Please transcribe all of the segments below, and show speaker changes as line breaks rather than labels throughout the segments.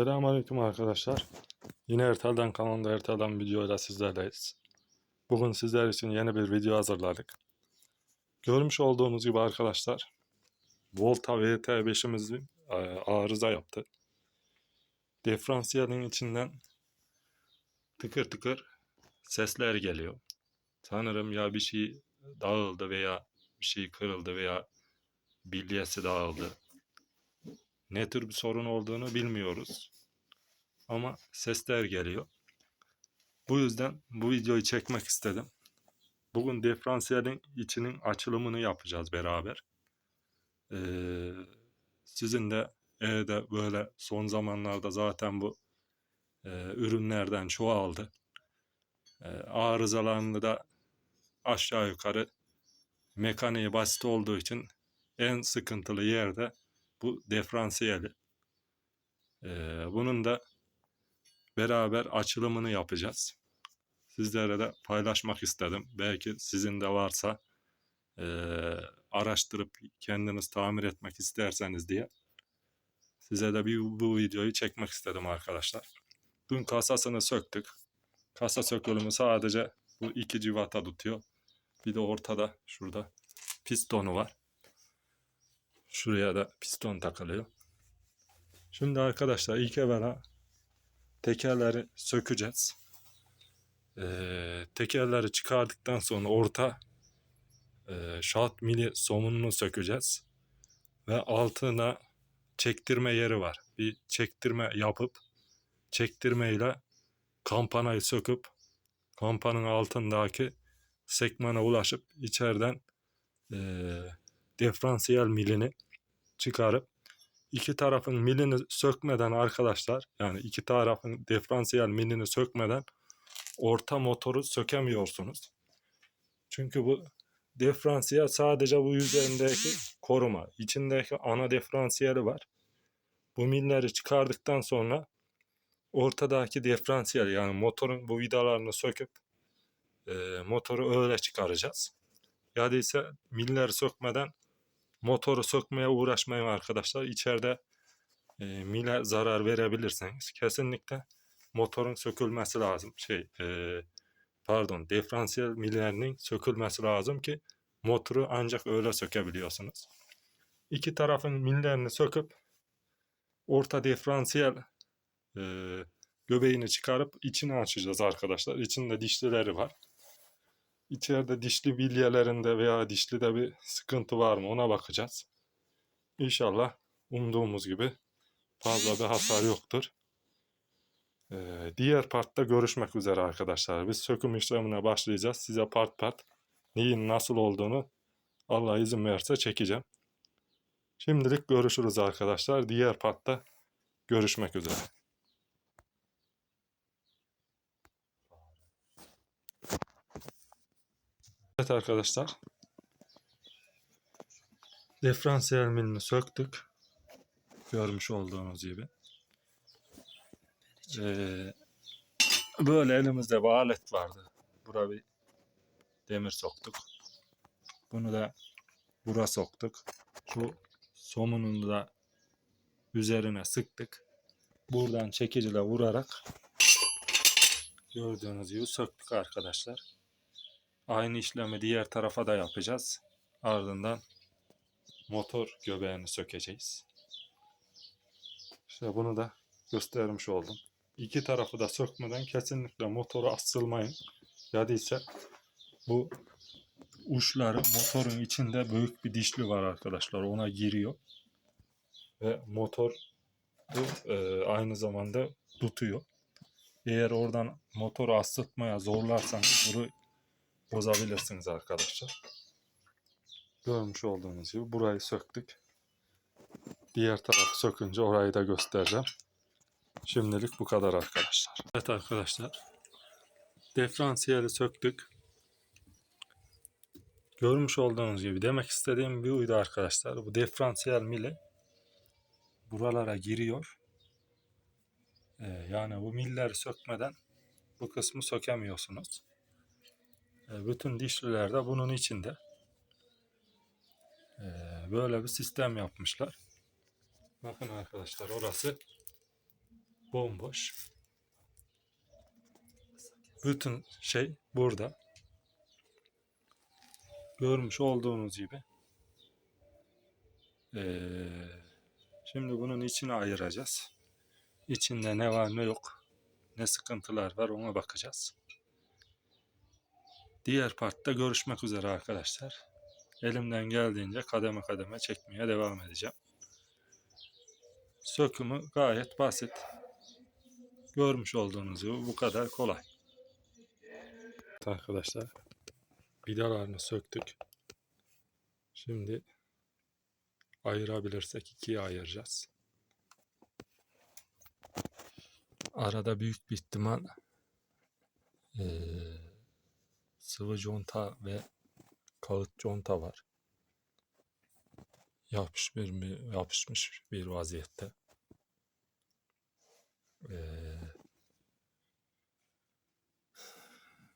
Selamünaleyküm arkadaşlar. Yine Ertel'den kanalında Ertel'den videoyla sizlerleyiz. Bugün sizler için yeni bir video hazırladık. Görmüş olduğunuz gibi arkadaşlar Volta VT5'imiz e, arıza yaptı. Diferansiyelin içinden tıkır tıkır sesler geliyor. Sanırım ya bir şey dağıldı veya bir şey kırıldı veya bilyesi dağıldı. Ne tür bir sorun olduğunu bilmiyoruz. Ama sesler geliyor. Bu yüzden bu videoyu çekmek istedim. Bugün diferansiyelin içinin açılımını yapacağız beraber. Ee, sizin de evde böyle son zamanlarda zaten bu e, ürünlerden çoğaldı. E, arızalarını da aşağı yukarı mekaniği basit olduğu için en sıkıntılı yerde bu diferansiyeli. Ee, bunun da beraber açılımını yapacağız. Sizlere de paylaşmak istedim. Belki sizin de varsa eee, araştırıp kendiniz tamir etmek isterseniz diye size de bir bu videoyu çekmek istedim arkadaşlar. Dün kasasını söktük. Kasa sökülümü sadece bu iki civata tutuyor. Bir de ortada şurada pistonu var. Şuraya da piston takılıyor. Şimdi arkadaşlar ilk evvela tekerleri sökeceğiz. Ee, tekerleri çıkardıktan sonra orta e, şalt mili somununu sökeceğiz. Ve altına çektirme yeri var. Bir çektirme yapıp çektirmeyle kampanayı söküp kampanın altındaki sekmana ulaşıp içeriden e, diferansiyel milini çıkarıp iki tarafın milini sökmeden arkadaşlar yani iki tarafın diferansiyel milini sökmeden orta motoru sökemiyorsunuz. Çünkü bu diferansiyel sadece bu üzerindeki koruma. İçindeki ana diferansiyeli var. Bu milleri çıkardıktan sonra ortadaki diferansiyel yani motorun bu vidalarını söküp e, motoru öyle çıkaracağız. Ya da ise milleri sökmeden motoru sökmeye uğraşmayın arkadaşlar. İçeride e, mile zarar verebilirsiniz. Kesinlikle motorun sökülmesi lazım. Şey, e, pardon, diferansiyel millerinin sökülmesi lazım ki motoru ancak öyle sökebiliyorsunuz. İki tarafın millerini söküp orta diferansiyel e, göbeğini çıkarıp içini açacağız arkadaşlar. İçinde dişlileri var. İçeride dişli bilyelerinde veya dişlide bir sıkıntı var mı ona bakacağız. İnşallah umduğumuz gibi fazla bir hasar yoktur. Ee, diğer partta görüşmek üzere arkadaşlar. Biz söküm işlemine başlayacağız. Size part part neyin nasıl olduğunu Allah izin verirse çekeceğim. Şimdilik görüşürüz arkadaşlar. Diğer partta görüşmek üzere. Evet arkadaşlar. Diferansiyel milini söktük. Görmüş olduğunuz gibi. Ee, böyle elimizde bir alet vardı. Buraya bir demir soktuk. Bunu da bura soktuk. Şu somununu da üzerine sıktık. Buradan çekiciyle vurarak gördüğünüz gibi söktük arkadaşlar. Aynı işlemi diğer tarafa da yapacağız. Ardından motor göbeğini sökeceğiz. İşte bunu da göstermiş oldum. İki tarafı da sökmeden kesinlikle motoru asılmayın. Ya değilse bu uçları motorun içinde büyük bir dişli var arkadaşlar. Ona giriyor. Ve motor bu e, aynı zamanda tutuyor. Eğer oradan motoru asıltmaya zorlarsanız bunu bozabilirsiniz arkadaşlar. Görmüş olduğunuz gibi burayı söktük. Diğer tarafı sökünce orayı da göstereceğim. Şimdilik bu kadar arkadaşlar. Evet arkadaşlar. Diferansiyeli söktük. Görmüş olduğunuz gibi demek istediğim bir uydu arkadaşlar. Bu diferansiyel mili buralara giriyor. Ee, yani bu milleri sökmeden bu kısmı sökemiyorsunuz. E, bütün dişliler de bunun içinde. E, Böyle bir sistem yapmışlar. Bakın arkadaşlar orası bomboş. Bütün şey burada. Görmüş olduğunuz gibi. Ee, şimdi bunun içini ayıracağız. İçinde ne var ne yok, ne sıkıntılar var ona bakacağız. Diğer partta görüşmek üzere arkadaşlar. Elimden geldiğince kademe kademe çekmeye devam edeceğim. Sökümü gayet basit. Görmüş olduğunuz gibi bu kadar kolay. Arkadaşlar vidalarını söktük. Şimdi ayırabilirsek ikiye ayıracağız. Arada büyük bir ihtimal eee, sıvı conta ve kağıt conta var. Yapışmış bir, yapışmış bir vaziyette. Eee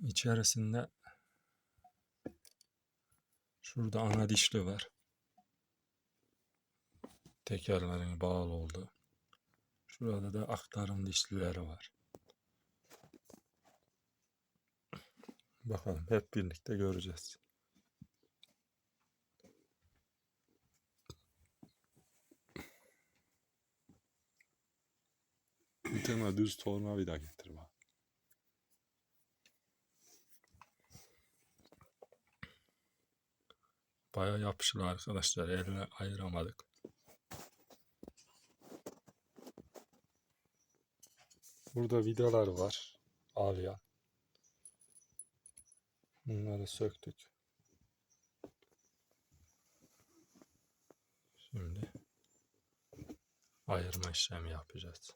içerisinde şurada ana dişli var. Tekerlerin bağlı oldu. Şurada da aktarım dişlileri var. Bakalım hep birlikte göreceğiz. Bir tane düz tornavida getir bana. Baya yapışılı arkadaşlar. Eline ayıramadık. Burada vidalar var. Ağlayan. Bunları söktük. Şimdi ayırma işlemi yapacağız.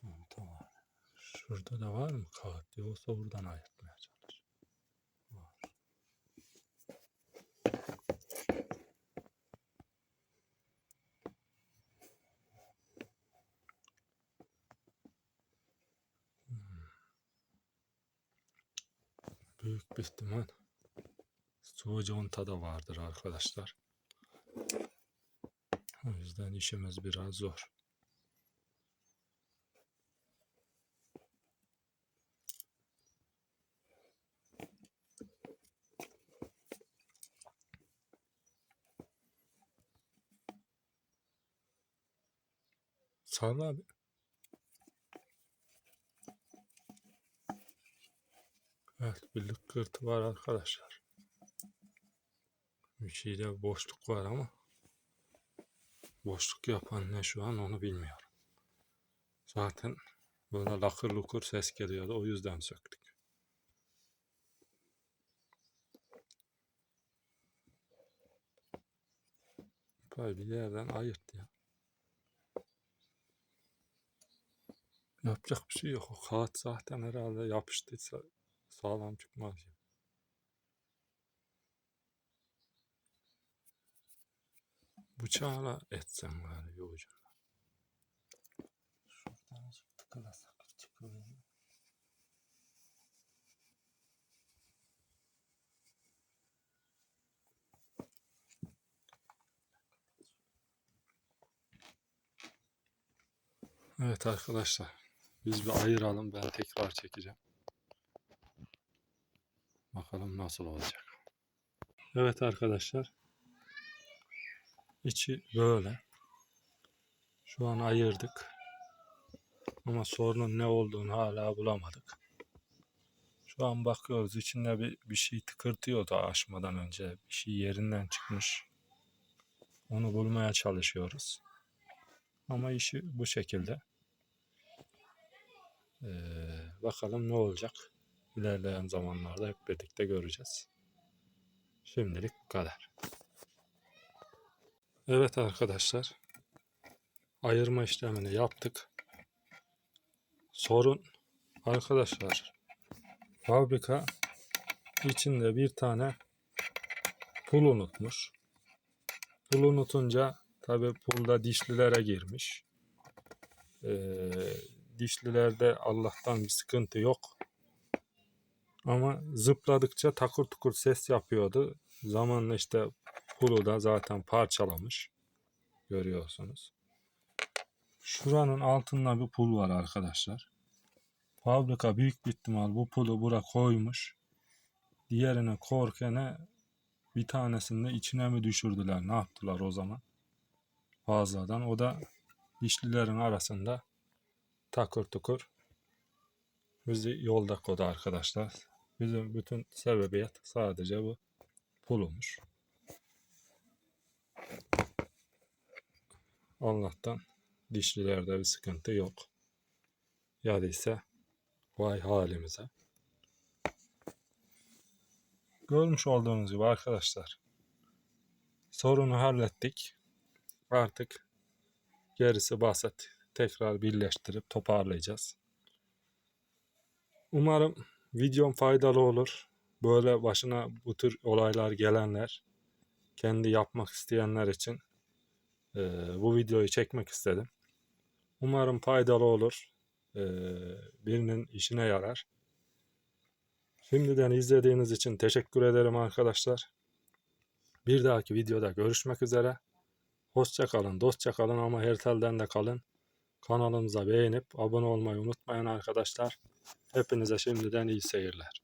Tamam, tamam. Şurada da var mı kağıt? Yoksa buradan ayırtmaya Büyük bir ihtimal sıvı conta da vardır arkadaşlar. O yüzden işimiz biraz zor. Sağ abi. Evet bir lıkırtı var arkadaşlar. Bir şeyde boşluk var ama boşluk yapan ne şu an onu bilmiyorum. Zaten böyle lakır lukur ses geliyordu o yüzden söktük. Böyle bir yerden ayırt ya. Yapacak bir şey yok. O kağıt zaten herhalde yapıştıysa sağlam çıkmaz ya. Bıçağla etsen var ya hocam.
Şuradan azıcık tıkalasak çıkıyor.
Evet arkadaşlar. Biz bir ayıralım. Ben tekrar çekeceğim. Bakalım nasıl olacak. Evet arkadaşlar. İçi böyle. Şu an ayırdık. Ama sorunun ne olduğunu hala bulamadık. Şu an bakıyoruz içinde bir, bir şey tıkırtıyordu açmadan önce. Bir şey yerinden çıkmış. Onu bulmaya çalışıyoruz. Ama işi bu şekilde. Ee, bakalım ne olacak. İlerleyen zamanlarda hep birlikte göreceğiz. Şimdilik bu kadar. Evet arkadaşlar. Ayırma işlemini yaptık. Sorun arkadaşlar fabrika içinde bir tane pul unutmuş. Pul unutunca tabi pulda dişlilere girmiş. Ee, dişlilerde Allah'tan bir sıkıntı yok. Ama zıpladıkça takır tukur ses yapıyordu. Zamanla işte pulu da zaten parçalamış. Görüyorsunuz.
Şuranın altında bir pul var arkadaşlar. Fabrika büyük bir ihtimal bu pulu bura koymuş. Diğerine korkene bir tanesini de içine mi düşürdüler ne yaptılar o zaman fazladan. O da dişlilerin arasında takır tukur bizi yolda kodu arkadaşlar. Bizim bütün sebebiyet sadece bu pulumuş. Allah'tan dişlilerde bir sıkıntı yok. Ya değilse vay halimize. Görmüş olduğunuz gibi arkadaşlar sorunu hallettik. Artık gerisi basit. Tekrar birleştirip toparlayacağız. Umarım videom faydalı olur. Böyle başına bu tür olaylar gelenler, kendi yapmak isteyenler için eee, bu videoyu çekmek istedim. Umarım faydalı olur. Eee, birinin işine yarar. Şimdiden izlediğiniz için teşekkür ederim arkadaşlar. Bir dahaki videoda görüşmek üzere. Hoşça kalın, dostça kalın ama her telden de kalın. Kanalımıza beğenip abone olmayı unutmayın arkadaşlar. Hepinize şimdiden iyi seyirler.